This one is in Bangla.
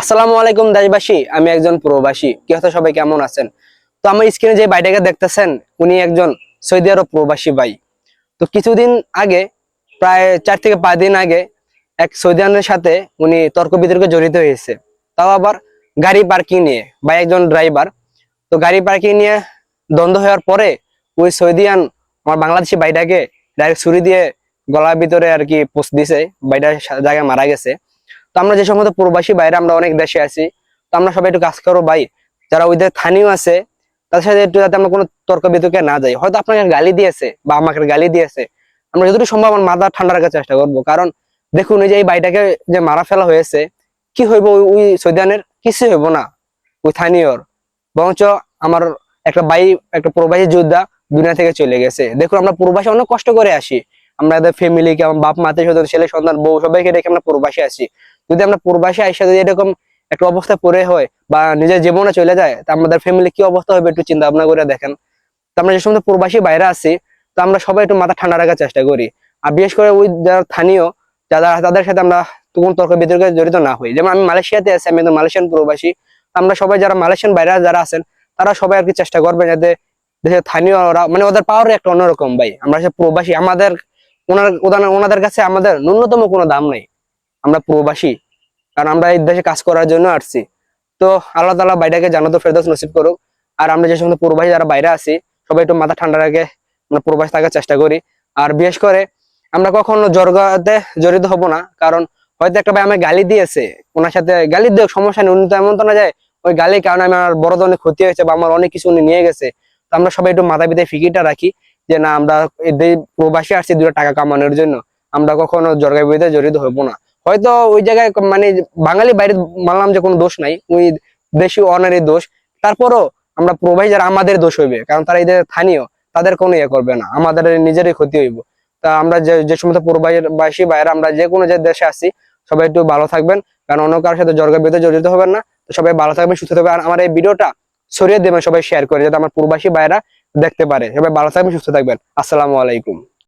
আসসালামু আলাইকুম দেশবাসী, আমি একজন প্রবাসী। কি হতো সবাই, কেমন আছেন? তো আমার স্ক্রিনে যে ভাইটাকে দেখতেছেন, উনি একজন সৌদি আরব প্রবাসী ভাই। তো কিছুদিন আগে, প্রায় চার থেকে পাঁচ দিন আগে, এক সৌদিয়ানের সাথে উনি তর্ক বিতর্কে জড়িত হয়েছে। তাও আবার গাড়ি পার্কিং নিয়ে বা একজন ড্রাইভার তো গাড়ি পার্কিং নিয়ে দ্বন্দ্ব হওয়ার পরে, ওই সৌদিয়ান আমার বাংলাদেশি ভাইটাকে ডাইরেক্ট ছুরি দিয়ে গলার ভিতরে আর কি পোস্ট দিছে। ভাইটার জায়গায় মারা গেছে। তো আমরা যে সমস্ত প্রবাসী বাইরে আমরা অনেক দেশে আছি, তো আমরা সবাই একটু কাজ করো ভাই। যারা ওইদের স্থানীয় আছে, তাদের সাথে একটু যাতে আমরা কোনো তর্ক বিতর্কে না যাই। হয়তো আপনাকে গালি দিয়েছে বা আমাকে গালি দিয়েছে। আমরা যতটুকু সম্ভব আমার মাথা ঠান্ডা রাখার চেষ্টা করব। কারণ দেখুন, এই যে এই বাইটাকে যে মারা ফেলা হয়েছে, কি হইব ওই সৈদানের? কিছু হইব না। ওই স্থানীয়র। বরঞ্চ আমার একটা বাই একটা প্রবাসী যোদ্ধা দুনিয়া থেকে চলে গেছে। দেখুন, আমরা প্রবাসী অনেক কষ্ট করে আসি। আমরা ফ্যামিলিকে আমার বাপ মাতে সন্তান ছেলে সন্তান বউ, সবাইকে রেখে আমরা প্রবাসী আসি। যদি আমরা প্রবাসী আইসা যদি এরকম একটা অবস্থা পড়ে হয় বা নিজের জীবনে চলে যায়, তা আমাদের ফ্যামিলি কি অবস্থা হবে একটু চিন্তা ভাবনা করে দেখেন। তো আমরা যে সমস্ত প্রবাসী বাইরে আছি, তো আমরা সবাই একটু মাথা ঠান্ডা রাখার চেষ্টা করি। আর বিশেষ করে ওই যারা স্থানীয়, যারা তাদের সাথে আমরা কোন তর্ক বিতর্কে জড়িত না হই। যেমন আমি মালয়েশিয়াতে আছি, আমি মালয়েশিয়ান প্রবাসী। আমরা সবাই যারা মালয়েশিয়ান বাইরে যারা আছেন, তারা সবাই আর কি চেষ্টা করবে যাতে দেশের স্থানীয় ওরা মানে ওদের পাওয়ার একটা অন্যরকম ভাই। আমরা প্রবাসী, আমাদের ওনার- ওনাদের কাছে আমাদের ন্যূনতম কোনো দাম নেই। আমরা প্রবাসী, কারণ আমরা এই দেশে কাজ করার জন্য আসছি। তো আল্লাহ তালা বাইটাকে জানাতো ফেরদৌস নসিব করুক, আর আমরা যে সমস্ত প্রবাসী যারা বাইরে আছি, সবাই একটু মাথা ঠান্ডা রেখে আমরা প্রবাসী থাকার চেষ্টা করি। আর বিশেষ করে আমরা কখনো জর্গাতে জড়িত হব না, কারণ হয়তো একটা ভাই আমাকে গালি দিয়েছে, ওনার সাথে গালি দিয়ে সমস্যা নেই, উনি তো এমন তো না যায়, ওই গালির কারণে আমার বড় ধরনের ক্ষতি হয়েছে বা আমার অনেক কিছু উনি নিয়ে গেছে। তো আমরা সবাই একটু মাথা পিতায় ফিকিরটা রাখি যে না, আমরা প্রবাসী আসছি, দুটো টাকা কামানোর জন্য। আমরা কখনো জর্গা বিরুদ্ধে জড়িত হব না। হয়তো ওই জায়গায় মানে বাঙালি বাইরে মানলাম যে কোনো দোষ নাই, ওই দেশি অনারের দোষ। তারপরও আমরা প্রবাসী যারা আমাদের দোষ হইবে, কারণ তারা এদের স্থানীয়, তাদের কোনো ইয়ে করবে না, আমাদের নিজেরই ক্ষতি হইব। তা আমরা যে যে সমস্ত প্রবাসী বাইরে আমরা যে কোনো যে দেশে আছি, সবাই একটু ভালো থাকবেন, কারণ অন্য কারোর সাথে জর্গা বিরুদ্ধে জড়িত হবেন না সবাই ভালো থাকবেন, সুস্থ থাকবেন, আর আমার এই ভিডিওটা ছড়িয়ে দেবেন সবাই শেয়ার করে, যাতে আমার প্রবাসী বাইরা দেখতে পারে। সবাই ভালো থাকবেন, সুস্থ থাকবেন। আসসালামু আলাইকুম।